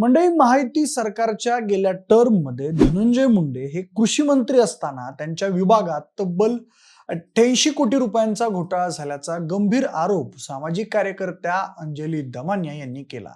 मंडळी माहिती सरकारच्या गेल्या टर्ममध्ये धनंजय मुंडे हे कृषी मंत्री असताना त्यांच्या विभागात तब्बल अठ्ठ्याऐंशी कोटी रुपयांचा घोटाळा झाल्याचा गंभीर आरोप सामाजिक कार्यकर्त्या अंजली दमानिया यांनी केला.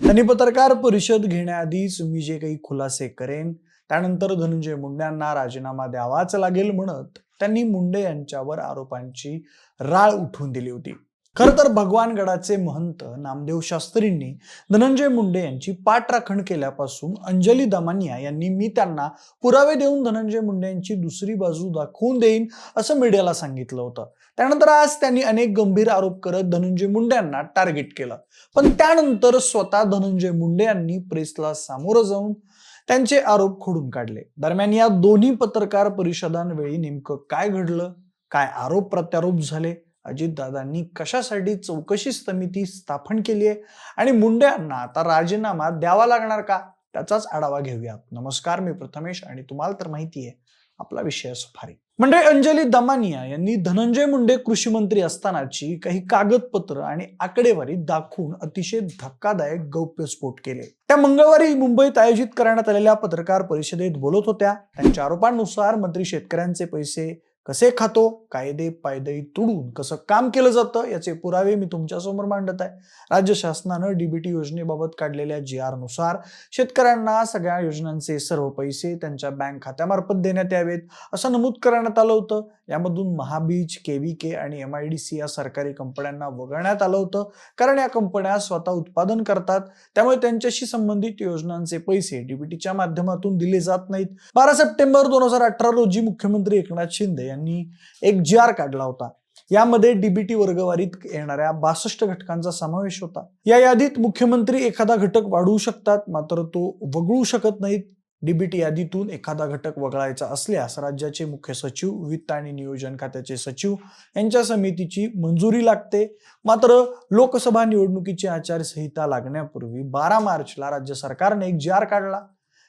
त्यांनी पत्रकार परिषद घेण्याआधीच मी जे काही खुलासे करेन त्यानंतर धनंजय मुंडेंना राजीनामा द्यावाच लागेल म्हणत त्यांनी मुंडे यांच्यावर आरोपांची राळ उठवून दिली होती. खर तर भगवानगडाचे महंत नामदेव शास्त्रींनी धनंजय मुंडे यांची पाठराखण केल्यापासून अंजली दमानिया यांनी मी त्यांना पुरावे देऊन धनंजय मुंडे यांची दुसरी बाजू दाखवून देईन असं मीडियाला सांगितलं होतं. त्यानंतर आज त्यांनी अनेक गंभीर आरोप करत धनंजय मुंडे यांना टार्गेट केलं. पण त्यानंतर स्वतः धनंजय मुंडे यांनी प्रेसला सामोरं जाऊन त्यांचे आरोप खोडून काढले. दरम्यान या दोन्ही पत्रकार परिषदांवेळी नेमकं काय घडलं? काय आरोप प्रत्यारोप झाले? अजितदादांनी कशासाठी चौकशी समिती स्थापन केली आहे? आणि मुंड्यांना आता राजीनामा द्यावा लागणार का? त्याचाच आढावा घेऊयात. नमस्कार मी प्रथमेश आणि तुम्हाला तर माहिती आहे आपला विषय सफारी म्हणजे अंजली दमानिया यांनी धनंजय मुंडे कृषी मंत्री असतानाची काही कागदपत्र आणि आकडेवारी दाखवून अतिशय धक्कादायक गौप्यस्फोट केले. त्या मंगळवारी मुंबईत आयोजित करण्यात आलेल्या पत्रकार परिषदेत बोलत होत्या. त्यांच्या आरोपांनुसार मंत्री शेतकऱ्यांचे पैसे कसे खातो कायदे पायदे तुडून कसं काम केलं जातं याचे पुरावे मी तुमच्यासमोर मांडत आहे. राज्य शासनानं डीबीटी योजनेबाबत काढलेल्या जी आरनुसार शेतकऱ्यांना सगळ्या योजनांचे सर्व पैसे त्यांच्या बँक खात्यामार्फत देण्यात यावेत असं नमूद करण्यात आलं होतं. यामधून महाबीज केव्हीके आणि एम आय डी सी या सरकारी कंपन्यांना वगळण्यात आलं होतं कारण या कंपन्या स्वतः उत्पादन करतात. त्यामुळे त्यांच्याशी संबंधित योजनांचे पैसे डीबीटीच्या माध्यमातून दिले जात नाहीत. बारा सप्टेंबर दोन हजार अठरा रोजी मुख्यमंत्री एकनाथ शिंदे यांनी एक जी आर काढला होता. यामध्ये डीबीटी वर्गवारीत येणाऱ्या बासष्ट घटकांचा समावेश होता. या यादीत मुख्यमंत्री एखादा घटक वाढवू शकतात मात्र तो वगळू शकत नाहीत. डीबीटी यादीतून एखादा घटक वगळायचा असल्यास राज्याचे मुख्य सचिव वित्त आणि नियोजन खात्याचे सचिव यांच्या समितीची मंजुरी लागते. मात्र लोकसभा निवडणुकीची आचारसंहिता लागण्यापूर्वी बारा मार्चला राज्य सरकारने एक जी आर काढला.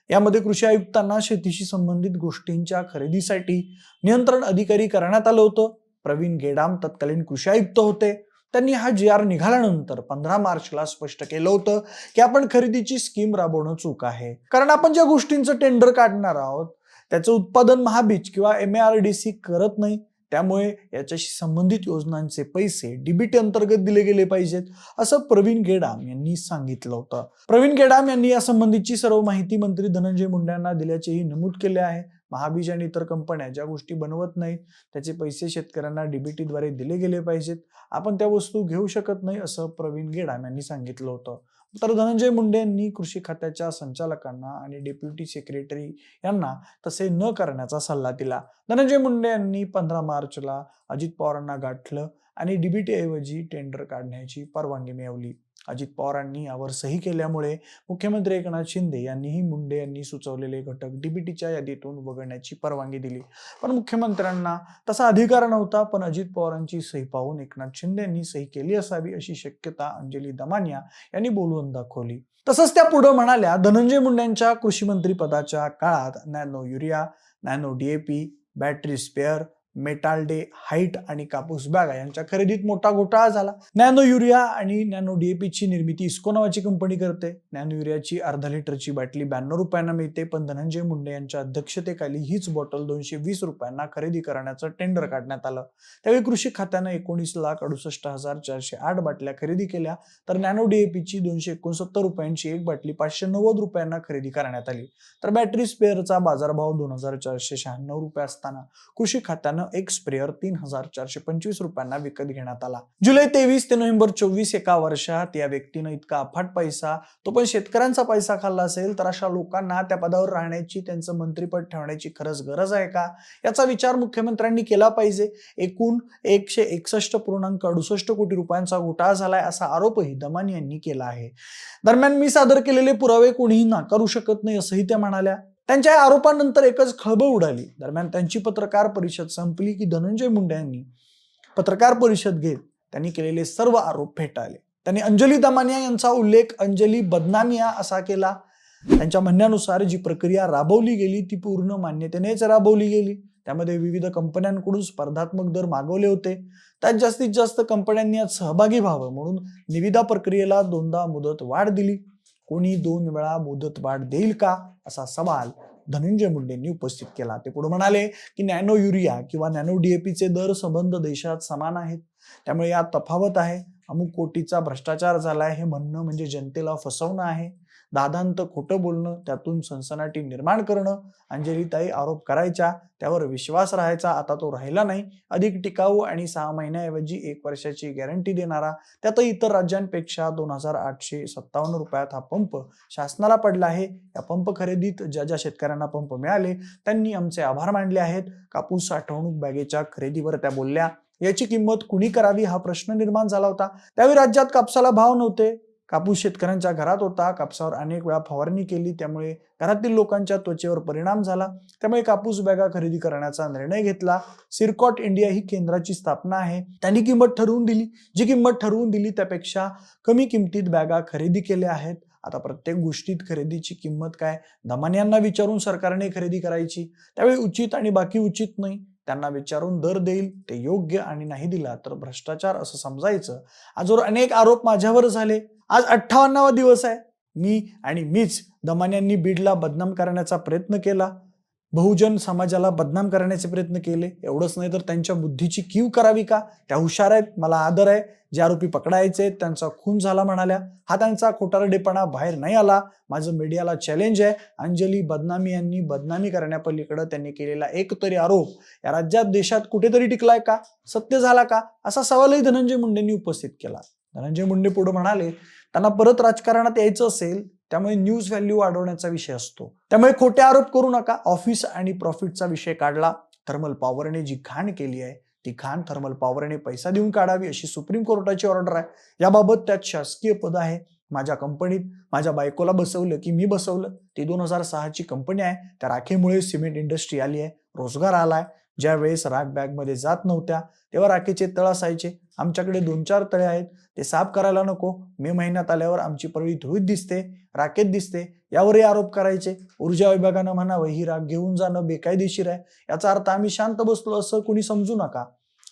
यामध्ये कृषी आयुक्तांना शेतीशी संबंधित गोष्टींच्या खरेदीसाठी नियंत्रण अधिकारी करण्यात आलं होतं. प्रवीण गेडाम तत्कालीन कृषी आयुक्त होते. त्यांनी हा जी आर निघाल्यानंतर पंधरा मार्चला स्पष्ट केलं होतं की आपण खरेदीची स्कीम राबवणं चूक आहे. कारण आपण ज्या गोष्टींचं टेंडर काढणार आहोत त्याचं उत्पादन महाबीज किंवा एम आर डी सी करत नाही. त्यामुळे याच्याशी संबंधित योजनांचे पैसे डीबीटी अंतर्गत दिले गेले पाहिजेत असं प्रवीण गेडाम यांनी सांगितलं होतं. प्रवीण गेडाम यांनी या संबंधीची सर्व माहिती मंत्री धनंजय मुंड्यांना दिल्याचेही नमूद केले आहे. महाबीज आणि इतर कंपन्या ज्या गोष्टी बनवत नाहीत त्याचे पैसे शेतकऱ्यांना डीबीटीद्वारे दिले गेले पाहिजेत. आपण त्या वस्तू घेऊ शकत नाही असं प्रवीण गेडाम यांनी सांगितलं होतं. तर धनंजय मुंडे यांनी कृषी खात्याच्या संचालकांना आणि डेप्युटी सेक्रेटरी यांना तसे न करण्याचा सल्ला दिला. धनंजय मुंडे यांनी पंधरा मार्चला अजित पवारांना गाठलं आणि डीबीटी ऐवजी टेंडर काढण्याची परवानगी मिळवली. अजित पवारांनी यावर सही केल्यामुळे मुख्यमंत्री एकनाथ शिंदे यांनीही मुंडे यांनी सुचवलेले घटक डीबीटीच्या यादीतून वगळण्याची परवानगी दिली. पण मुख्यमंत्र्यांना तसा अधिकार नव्हता पण अजित पवारांची सही पाहून एकनाथ शिंदे यांनी सही केली असावी अशी शक्यता अंजली दमानिया यांनी बोलवून दाखवली. तसंच त्या पुढे म्हणाल्या धनंजय मुंडेंच्या कृषी मंत्री पदाच्या काळात nano urea nano DAP battery spare metaldehyde आणि कापूस बॅगा यांच्या खरेदीत मोठा घोटाळा झाला. नॅनो युरिया आणि नॅनो डीएपी ची निर्मिती इस्को नावाची कंपनी करते. नॅनो युरियाची अर्धा लिटरची बाटली ब्याण्णव रुपयांना मिळते. पण धनंजय मुंडे यांच्या अध्यक्षतेखाली हीच बॉटल दोनशे वीस रुपयांना खरेदी करण्याचं टेंडर काढण्यात आलं. त्यावेळी कृषी खात्यानं एकोणीस लाख अडुसष्ट हजार चारशे आठ बाटल्या खरेदी केल्या. तर नॅनो डीएपीची दोनशे एकोणसत्तर रुपयांची एक बाटली पाचशे नव्वद रुपयांना खरेदी करण्यात आली. तर बॅटरी स्पेअरचा बाजारभाव दोन हजार चारशे शहाण्णव रुपये असताना कृषी खात्यानं एक स्प्रेअर तीन हजार चारशे पंचवीस रुपयांना विकत घेण्यात आला. जुलै तेवीस ते नोव्हेंबर चोवीस एका वर्षात या व्यक्तीनं इतका अफाट पैसा तो पण शेतकऱ्यांचा पैसा खाल्ला असेल तर अशा लोकांना त्या पदावर राहण्याची त्यांचं मंत्रीपद ठेवण्याची खरंच गरज आहे का? याचा विचार मुख्यमंत्र्यांनी केला पाहिजे. एकूण एकशे एकसष्ट पूर्णांक अडुसष्ट कोटी रुपयांचा घोटाळा झालाय असा आरोपही दमान यांनी केला आहे. दरम्यान मी सादर केलेले पुरावे कोणीही नाकारू शकत नाही असंही त्या म्हणाल्या. त्यांच्या आरोपानंतर एकच खळबळ उडाली. दरम्यान त्यांची पत्रकार परिषद संपली की धनंजय मुंडे यांनी पत्रकार परिषद घेत त्यांनी केलेले सर्व आरोप फेटाळले. त्यांनी अंजली दमानिया यांचा उल्लेख अंजली बदनामिया असा केला. त्यांच्या म्हणण्यानुसार जी प्रक्रिया राबवली गेली ती पूर्ण मान्यतेनेच राबवली गेली. त्यामध्ये विविध कंपन्यांकडून स्पर्धात्मक दर मागवले होते. त्यात जास्तीत जास्त कंपन्यांनी यात सहभागी व्हावं म्हणून निविदा प्रक्रियेला दोनदा मुदत वाढ दिली. कोणी दोन वेळा मुदत वाढ देईल का? असा सवाल धनंजय मुंडेंनी उपस्थित केला. ते पुढे म्हणाले की नॅनो युरिया किंवा नॅनो डीएपीचे दर संबंध देशात समान आहेत. त्यामुळे यात तफावत आहे. अमुक कोटीचा भ्रष्टाचार झालाय हे म्हणणं म्हणजे जनतेला फसवणं आहे. दादांत खोटं बोलणं त्यातून सनसनाटी निर्माण करणं अंजलीताई आरोप करायच्या त्यावर विश्वास राहायचा आता तो राहिला नाही. अधिक टिकाऊ आणि सहा महिन्याऐवजी एक वर्षाची गॅरंटी देणारा त्यातही इतर राज्यांपेक्षा दोन हजार आठशे सत्तावन्न रुपयात हा पंप शासनाला पडला आहे. या पंप खरेदीत ज्या ज्या शेतकऱ्यांना पंप मिळाले त्यांनी आमचे आभार मानले आहेत. कापूस साठवणूक बॅगेच्या खरेदीवर त्या बोलल्या. याची किंमत कुणी करावी हा प्रश्न निर्माण झाला होता. त्यावेळी राज्यात कापसाला भाव नव्हते. कापूस शेतकऱ्यांच्या घरात होता. कापसावर अनेक वेळा फवारणी केली. त्यामुळे घरातील लोकांच्या त्वचेवर परिणाम झाला. त्यामुळे कापूस बॅगा खरेदी करण्याचा निर्णय घेतला. सिरकॉट इंडिया ही केंद्राची स्थापना आहे. त्यांनी किंमत ठरवून दिली. जी किंमत ठरवून दिली त्यापेक्षा कमी किमतीत बॅगा खरेदी केल्या आहेत. आता प्रत्येक गोष्टीत खरेदीची किंमत काय? दमान्यांना विचारून सरकारने खरेदी करायची. त्यावेळी उचित आणि बाकी उचित नाही. त्यांना विचारून दर देईल. ते योग्य आणि नाही दिला तर भ्रष्टाचार असं समजायचं. आजवर अनेक आरोप माझ्यावर झाले. आज अठ्ठावन्नावा दिवस आहे. मी आणि मीच दमान्यांनी बीडला बदनाम करण्याचा प्रयत्न केला. बहुजन समाजाला बदनाम करण्याचे प्रयत्न केले. एवढंच नाही तर त्यांच्या बुद्धीची कीव करावी का? त्या हुशार आहेत. मला आदर आहे. जे आरोपी पकडायचे त्यांचा खून झाला म्हणाल्या. हा त्यांचा खोटारडेपणा बाहेर नाही आला. माझं मीडियाला चॅलेंज आहे. अंजली बदनामी यांनी बदनामी करण्यापलीकडे त्यांनी केलेला एक तरी आरोप. या राज्यात देशात कुठेतरी टिकलाय का? सत्य झाला का? असा सवालही धनंजय मुंडेंनी उपस्थित केला. धनंजय मुंडे पुढे म्हणाले त्यांना परत राजकारणात यायचं असेल त्यामुळे न्यूज व्हॅल्यू वाढवण्याचा विषय असतो. त्यामुळे खोटे आरोप करू नका. ऑफिस आणि प्रॉफिटचा विषय काढला. थर्मल पॉवरने जी घाण केली आहे ती घाण थर्मल पॉवरने पैसा देऊन काढावी अशी सुप्रीम कोर्टाची ऑर्डर आहे. याबाबत त्यात शासकीय पद आहे. माझ्या कंपनीत माझ्या बायकोला बसवलं की मी बसवलं. ती दोन हजार सहाची कंपनी आहे. त्या राखेमुळे सिमेंट इंडस्ट्री आली आहे. रोजगार आलाय. ज्या वेळेस राख बॅगमध्ये जात नव्हत्या तेव्हा राखेचे तळ असायचे. आमच्याकडे दोन चार तळे आहेत. ते साफ करायला नको. मे महिन्यात आल्यावर आमची परळी धुळीत दिसते राखेत दिसते. यावरही आरोप करायचे. ऊर्जा विभागानं म्हणावं ही राख घेऊन जाणं बेकायदेशीर आहे. याचा अर्थ आम्ही शांत बसलो असं कुणी समजू नका.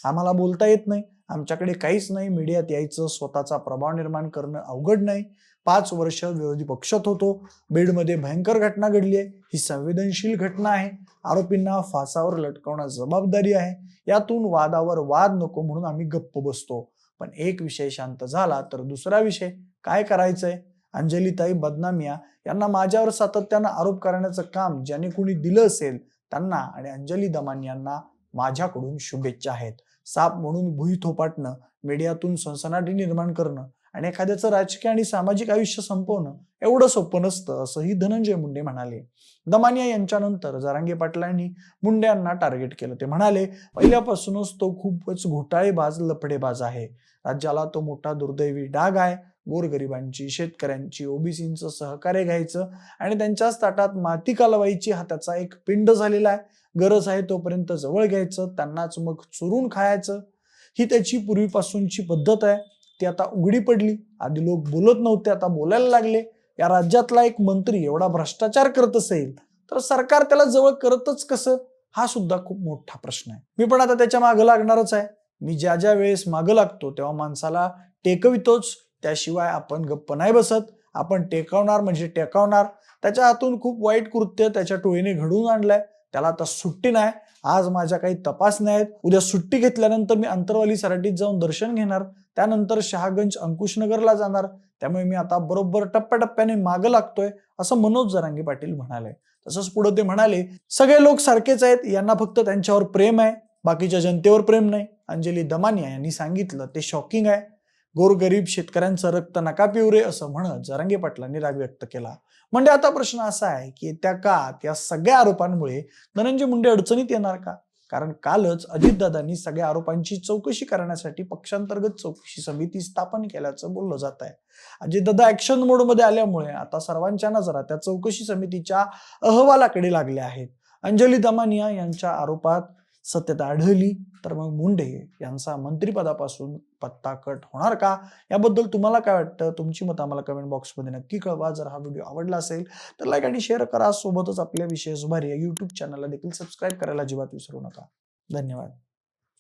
आम्हाला बोलता येत नाही. आमच्याकडे काहीच नाही. मीडियात यायचं स्वतःचा प्रभाव निर्माण करणं अवघड नाही. पाच वर्ष विरोधी पक्षात होतो. बीडमध्ये भयंकर घटना घडली आहे. ही संवेदनशील घटना आहे. आरोपींना फासावर लटकवणं जबाबदारी आहे. यातून वादावर वाद नको म्हणून आम्ही गप्प बसतो. पण एक विषय शांत झाला तर दुसरा विषय. काय करायचंय? अंजलीताई बदनामिया यांना माझ्यावर सातत्यानं आरोप करण्याचं काम ज्याने कुणी दिलं असेल त्यांना आणि अंजली दमान यांना माझ्याकडून शुभेच्छा आहेत. साप म्हणून भुई थोपाटणं मीडियातून सनसनाटी निर्माण करणं आणि एखाद्याचं राजकीय आणि सामाजिक आयुष्य संपवणं एवढं सोपं नसतं असंही धनंजय मुंडे म्हणाले. दमानिया यांच्यानंतर जारांगे पाटलांनी मुंडे यांना टार्गेट केलं. ते म्हणाले पहिल्यापासूनच तो खूपच घोटाळेबाज लफडेबाज आहे. राज्याला तो मोठा दुर्दैवी डाग आहे. गोरगरिबांची शेतकऱ्यांची ओबीसींचं सहकार्य घ्यायचं आणि त्यांच्याच ताटात माती कालवायची हा त्याचा एक पिंड झालेला आहे. गरज आहे तोपर्यंत जवळ घ्यायचं त्यांनाच मग चुरून खायचं. ही त्याची पूर्वीपासूनची पद्धत आहे. ती आता उघडी पडली. आधी लोक बोलत नव्हते आता बोलायला लागले. या राज्यातला एक मंत्री एवढा भ्रष्टाचार करत असेल तर सरकार त्याला जवळ करतच कसं? हा सुद्धा खूप मोठा प्रश्न आहे. मी पण आता त्याच्या मागं लागणारच आहे. मी ज्या ज्या वेळेस मागं लागतो तेव्हा माणसाला टेकवितोच. त्याशिवाय आपण गप्प नाही बसत. आपण टेकवणार म्हणजे टेकवणार. त्याच्या हातून खूप वाईट कृत्य त्याच्या टोळीने घडवून आणलंय. त्याला आता सुट्टी नाही. आज माझ्या काही तपासण्या आहेत उद्या सुट्टी घेतल्यानंतर मी अंतरवाली सराटीत जाऊन दर्शन घेणार. त्यानंतर शहागंज अंकुशनगरला जाणार. त्यामुळे मी आता बरोबर टप्प्याटप्प्याने मागं लागतोय असं मनोज जरांगे पाटील म्हणाले. तसंच पुढे ते म्हणाले सगळे लोक सारखेच आहेत. यांना फक्त त्यांच्यावर प्रेम आहे. बाकीच्या जनतेवर प्रेम नाही. अंजली दमानिया यांनी सांगितलं. ते शॉकिंग आहे. गोरगरीब शेतकऱ्यांचं रक्त नका पिवरे असं म्हणत जरांगे पाटलांनी राग व्यक्त केला. म्हणजे आता प्रश्न असा आहे की त्या काळात या सगळ्या आरोपांमुळे धनंजय मुंडे अडचणीत येणार का? कारण कालच अजितदादांनी सगळ्या आरोपांची चौकशी करण्यासाठी पक्षांतर्गत चौकशी समिती स्थापन केल्याचं बोललं जात आहे. अजितदादा ऍक्शन मोडमध्ये आल्यामुळे आता सर्वांच्या नजरा त्या चौकशी समितीच्या अहवालाकडे लागल्या आहेत. अंजली दमानिया यांच्या आरोपात सत्यता आढळली तर मग मुंडे यांचा मंत्रिपदापासून पत्ता कट होणार का? याबद्दल तुम्हाला काय वाटतं? तुमची मतं आम्हाला कमेंट बॉक्समध्ये नक्की कळवा. जर हा व्हिडिओ आवडला असेल तर लाईक आणि शेअर करा. सोबतच आपल्या विषय सुभारी या युट्यूब चॅनलला देखील सबस्क्राईब करायला अजिबात विसरू नका. धन्यवाद.